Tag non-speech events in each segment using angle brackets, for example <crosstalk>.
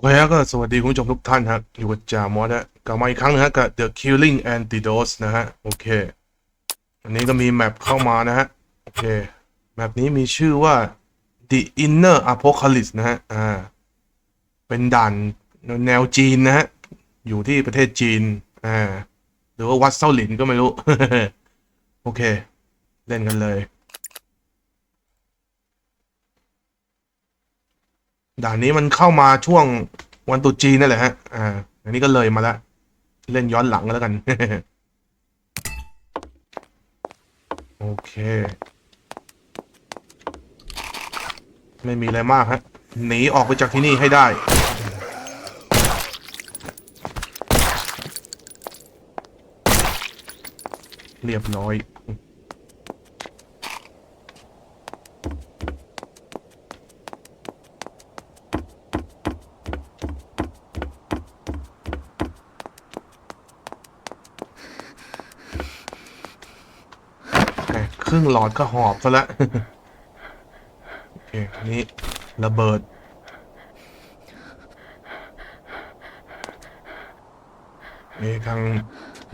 โอเคครับก็สวัสดีคุณผู้ชมทุกท่านครับอยู่กับจ่ามอสนะกลับมาอีกครั้งนะฮะกับ The Killing Antidote นะฮะ โอเค อันนี้ก็มีแมปเข้ามานะฮะ โอเค แมปนี้มีชื่อว่า The Inner Apocalypse นะฮะ อ่า เป็นด่านแนวจีนนะฮะ อยู่ที่ประเทศจีน อ่า หรือว่าวัดเส้าหลินก็ไม่รู้ โอเค เล่นกันเลย ด่านนี้มันเข้ามาช่วงวันตุจีนนั่นแหละฮะ อ่า อันนี้ก็เลยมาแล้วเล่นย้อนหลังแล้วกัน โอเค ไม่มีอะไรมากฮะ หนีออกไปจากที่นี่ให้ได้ เรียบร้อย แหม่ครึ่ง หลอดก็หอบซะแล้วโอเคอันนี้ระเบิดเอ๊ะทาง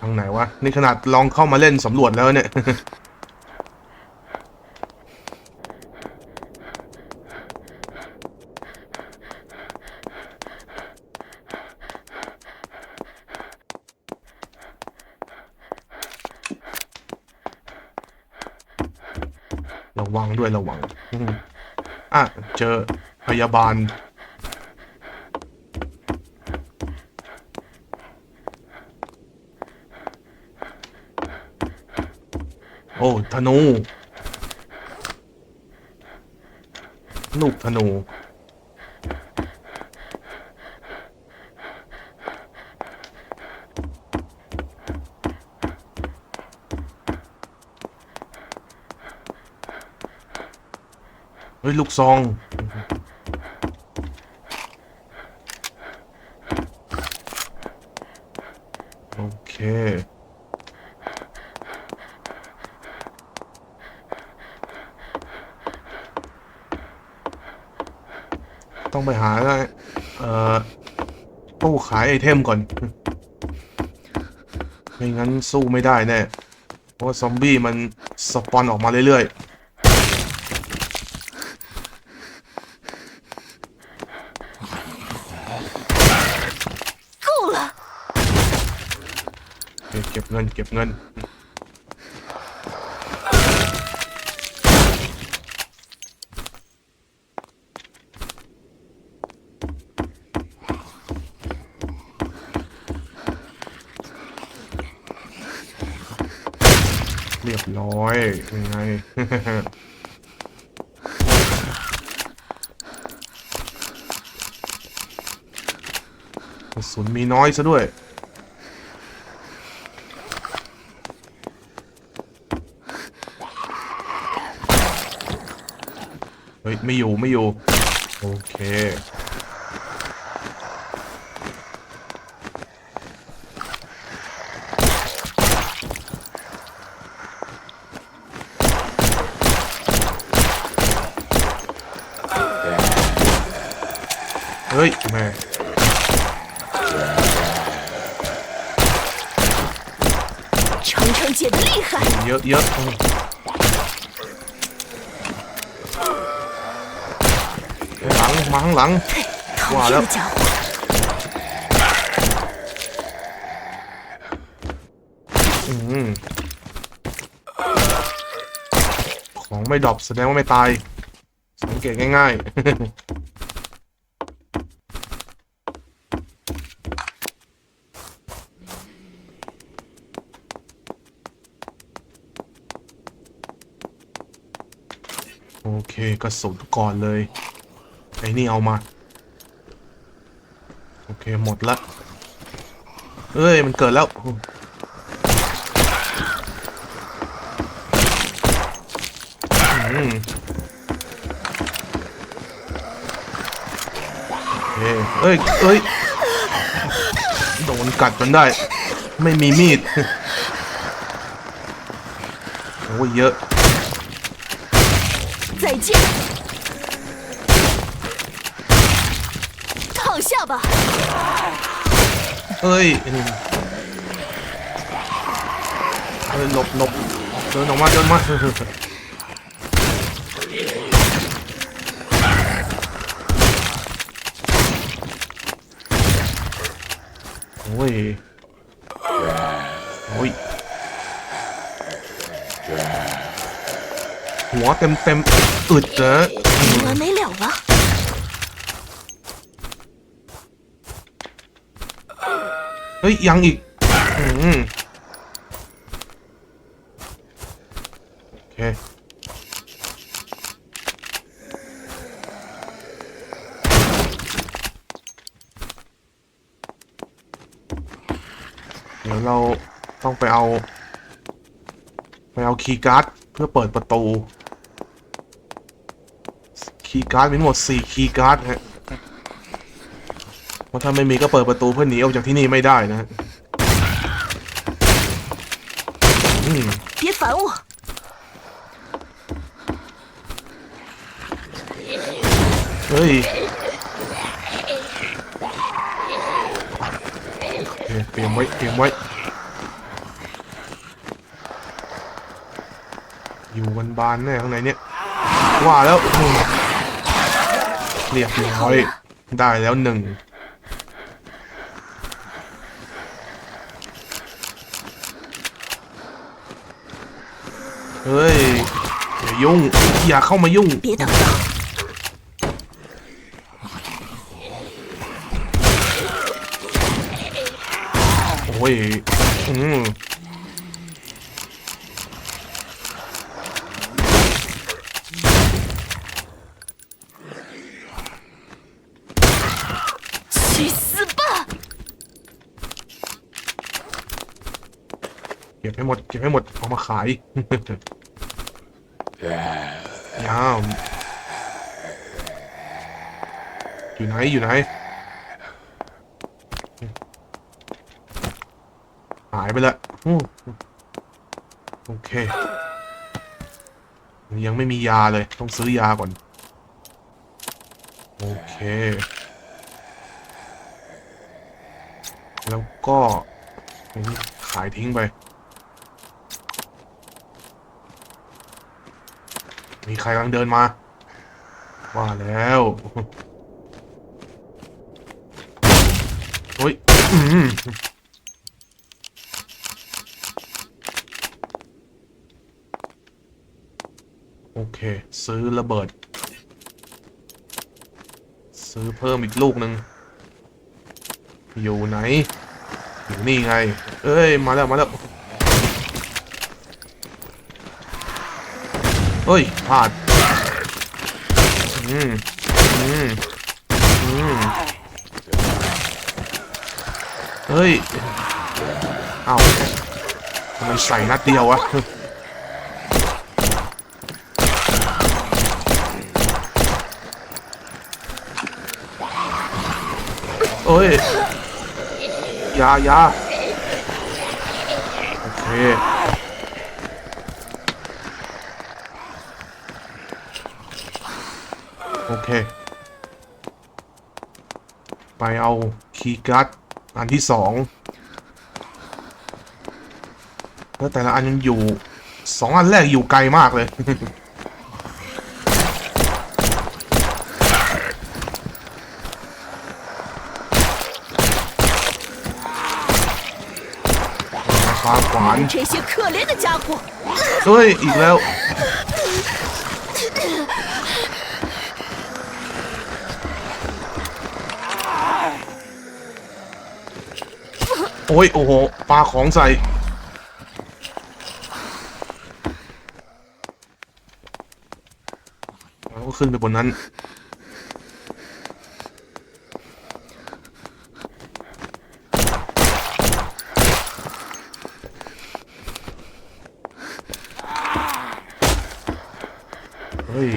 ทางไหนวะ นี่ขนาดลองเข้ามาเล่นสำรวจแล้วเนี่ย ระวังด้วยระวังอืมอะ เจอพยาบาล โอ้ธนู ลูกธนูเฮ้ยลูกซอง โอเค ต้องไปหาเอ่อตู้ขายไอ เทมก่อน ไม่งั้นสู้ไม่ได้แน่ เพราะว่าซอมบี้มันสปอนออกมาเรื่อยๆ！เก็บเงินเก็บเงิน เรียบร้อ ยังไง กระสุนมีน้อยซะด้วย เฮ้ย ไม่อยู่ ไม่อยู่ โอเค เฮ้ย แม่ 程程姐的厉害， เยอะเยอะอืมหลัง มาข้างหลัง 讨哇了厌的家伙！ อืมของไม่ดรอปแสดงว่าไม่ตาย สังเกตง่ายๆ กระสุนก่อนเลย ไอ้นี่เอามา โอเค หมดละเอ้ย มันเกิดแล้วอืมเอ้ย เอ้ย เอ้ย โดนกัดจนได้ ไม่มีมีด โอ้ยเยอะ เอ้ยไอ้นี่เอ้ยหลบหลบเดินออกมาเดินมาโอ้ยโอ้ยหัวเต็มเต็มอึดเจอ没 ฮ้ย ยังอีกอืมโอเคเดี๋ยวเราต้องไปเอา ไปเอาคีย์การ์ดเพื่อเปิดประตู คีย์การ์ดมีทั้งหมด 4 คีย์การ์ดฮะเพราะ ถ้าไม่มีก็เปิดประตูเพื่อหนีออกจากที่นี่ไม่ได้นะฮะอืม 别烦我， เฮ้ยโอเคเตรียมไว้ เตรียมไว้ อยู่กันบานแน่ข้างในเนี่ย ว่าแล้วอืมเรียบร้อย ได้แล้วหนึ่ง เฮ้ยอย่ายุ่งอย่าเข้ามายุ่งโอ้ยอืมเก็บให้หมดเก็บให้หมดเอามาขาย ยามอยู่ไหน อยู่ไหน หายไปละโอเค ยังไม่มียาเลย ต้องซื้อยาก่อน โอเค แล้วก็ขายทิ้งไป มีใครกำลังเดินมา ว่าแล้วเฮ้ยโอเค ซื้อระเบิด ซื้อเพิ่มอีกลูกหนึ่งอยู่ไหน อยู่นี่ไง เอ้ย มาแล้ว มาแล้ว เฮ้ยพลาดอืมอืมอืมเฮ้ย เอ้าทำไมใส่นัดเดียววะเอ้ยยายาโอเค แไปเอาคีย์การ์ดอันที่สองแล้วแต่ละอันยังอยู่สองอันแรกอยู่ไกลมากเลยฟ้าขวานเฮ้ย อีกแล้ว โอ้ย โอ้โหปลาของใส่แล้วก็ขึ้นไปบนนั้น เฮ้ย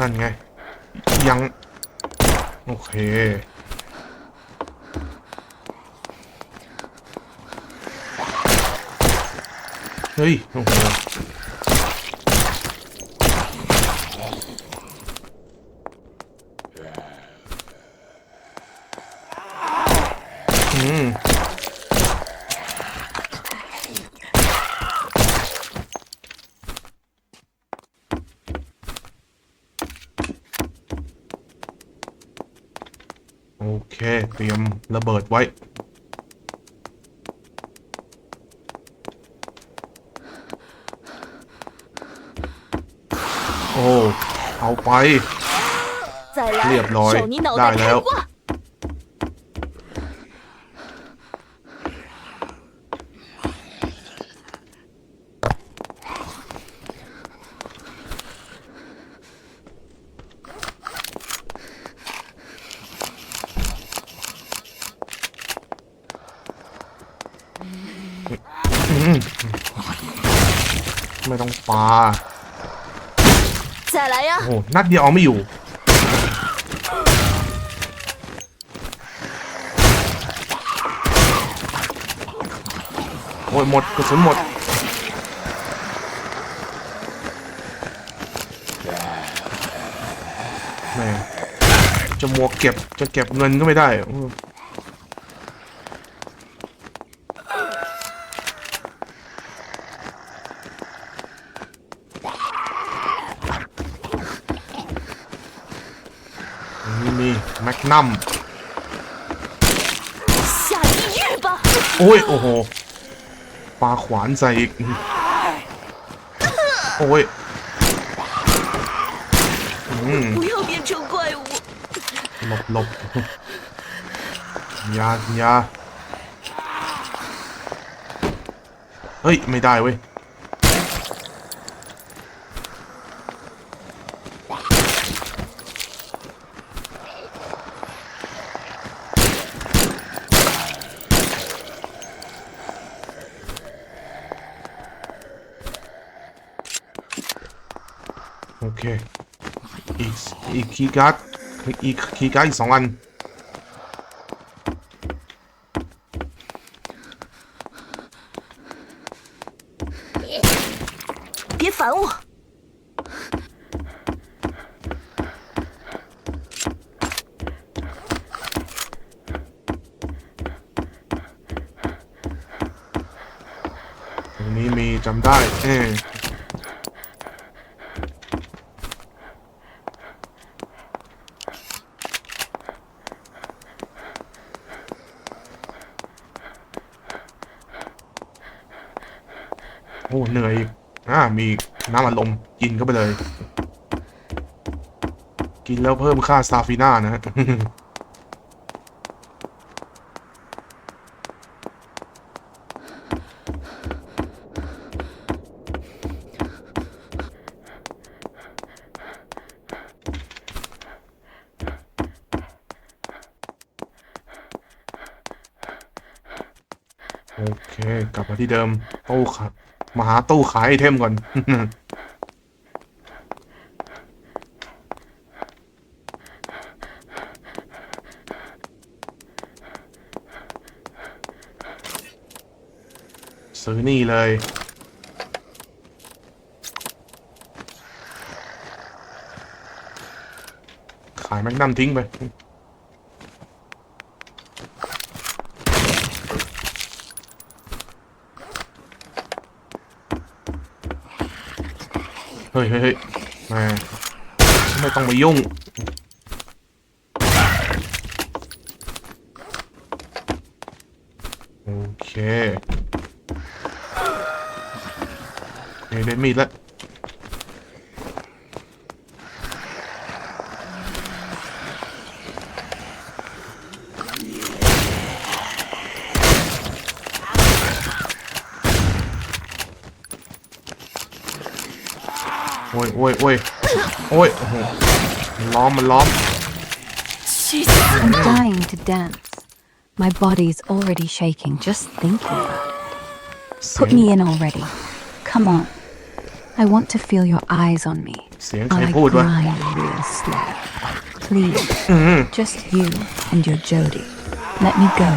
นั่นไง ยัง โอเค เฮ้ย โอ้โห อืม โอเค เต ระเบิดไว้ โอ้ เอาไป เรียบร้อย ได้แล้วา 再来呀 โอ้！โหนัดเดียวเอาไม่อยู่ โอ้ยหมดกระสุนหมด แหม่จะมัวเก็บ จะเก็บเงินก็ไม่ได้อื นำโอ้ย โอ้โหปาขวานใส่อีก โอ้ยหลบหลบยายาเฮ้ย ไม่ได้เว้ย คีย์การ์ดอีกคีย์การ์ดอีกสองอัน 别烦我！ ตรงนี้มีจำได้เออ มีน้ำอัดลมกินเข้าไปเลย กินแล้วเพิ่มค่าสตาฟิน่านะฮะโอเค กลับมาที่เดิมตู้ขา มาหาตู้ขายไอเทมก่อน ซื้อนี่เลยขายแมกนัมทิ้งไป เฮ้ยเฮ้ยเฮ้มาไม่ต้องมายุ่ง โอเคเฮ้ยได้มีดแล้ว โอ้ยโอ้ยโอ้ยโอ้ยโอ้โหมันล้อม มันล้อม 去死！ I'm dying to dance. My body's already shaking just thinking about it. เสีย Put ง me in already. Come on. I want to feel your eyes on me เสียงใคร while I พูดวะ grind real slow. Please, อืม just you and your Jody. Let me go.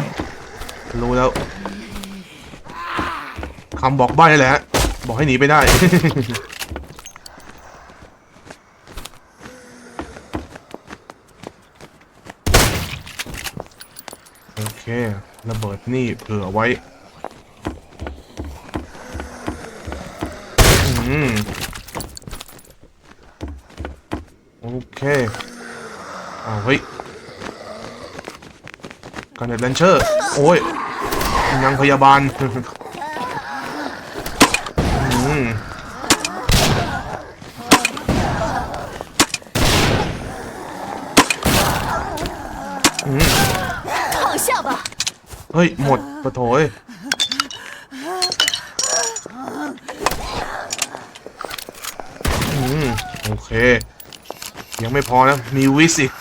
รู้แล้วคำบอกใบ้นั่นแหละฮะบอกให้หนีไปได้ <laughs> โอเคระเบิดนี่เผื่อไว้โอเคอ้าวเฮ้ยการเน็ตแลนเชอร์ โอ้ยยังพยาบาล ฮ้ย หมดปะโถยอืมโอเค ยังไม่พอนะ มีวิสอีก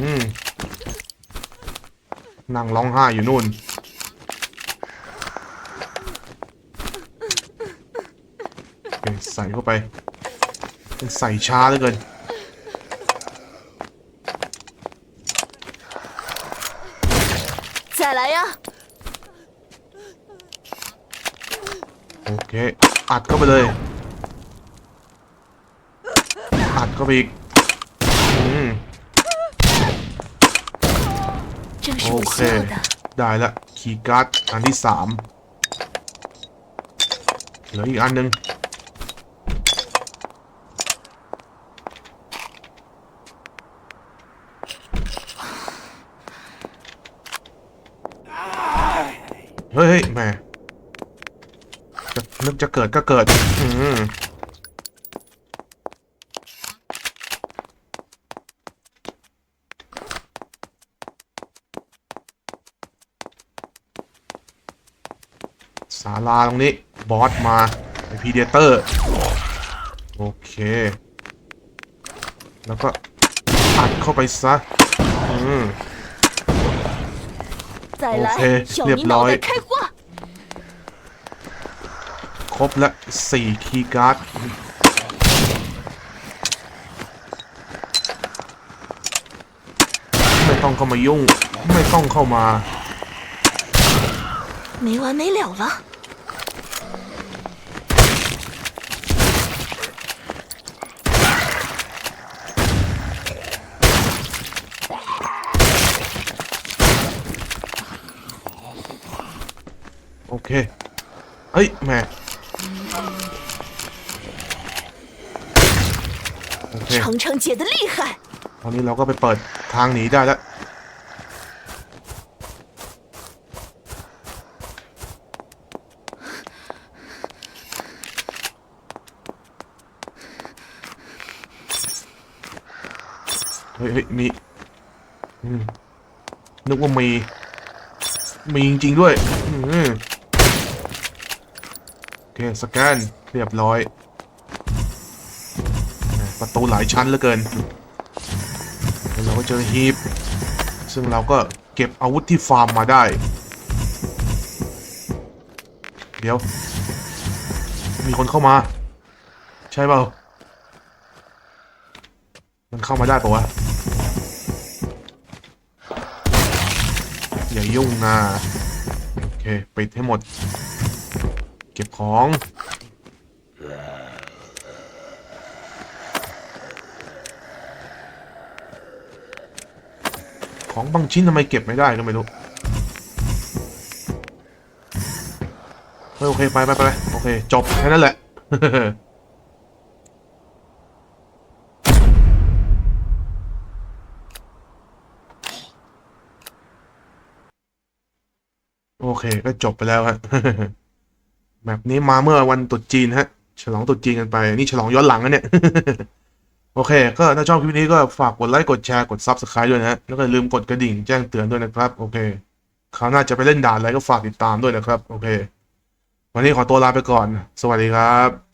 อืมนั่งร้องไห้อยู่นู่น โอเค ใส่เข้าไปใส่ช้าเหลือเกินโอเค อัดเข้าไปเลย อัดเข้าไปอีกโอเค ได้ละ คีย์การ์ดอันที่สามเหลืออีกอันหนึ่ง ฮ้ยเฮ้ยแม่นึกจะเกิดก็เกิด อืมศาลาตรงนี้ บอสมาไอพีเดเตอร์ โอเค แล้วก็อัดเข้าไปซะ อืม 再来 OK，，要เรีย 你 บร้ 脑 อย 袋开花！ ครบละสี่คีย์การ์ด ไม่ต้องเข้ามายุ่ง ไม่ต้องเข้ามา 没完没了了。 เค เฮ้ยแหม่โอเค 程程姐的厉害， ตอนนี้เราก็ไปเปิดทางหนีได้แล้ว เฮ้ยเฮ้ยมีอืมนึกว่ามี มีจริงๆด้วยอืมโอ เค สแกน เรียบร้อย ประตูหลายชั้นเหลือเกินแล้วเราก็เจอฮีปซึ่งเราก็เก็บอาวุธที่ฟาร์มมาได้ เดี๋ยว มีคนเข้ามา ใช่เปล่า มันเข้ามาได้ปะวะ อย่ายุ่งนะ โอเค ปิดให้หมด เก็บของ ของบางชิ้นทำไมเก็บไม่ได้ก็ไม่รู้เฮ้ยโอเค ไปไปไปไปโอเค จบ แค่นั้นแหละ โอเค ก็จบไปแล้วฮะ แบบนี้มาเมื่อวันตรุษจีนฮะ ฉลองตรุษจีนกันไป นี่ฉลองย้อนหลังนะเนี่ย โอเค ก็ถ้าชอบคลิปนี้ก็ฝากกดไลค์กดแชร์กดซับสไคร b e ด้วยนะฮะ แล้วก็อย่าลืมกดกระดิ่งแจ้งเตือนด้วยนะครับ โอเคคราวหน้าจะไปเล่นด่านอะไรก็ฝากติดตามด้วยนะครับ โอเค วันนี้ขอตัวลาไปก่อน สวัสดีครับ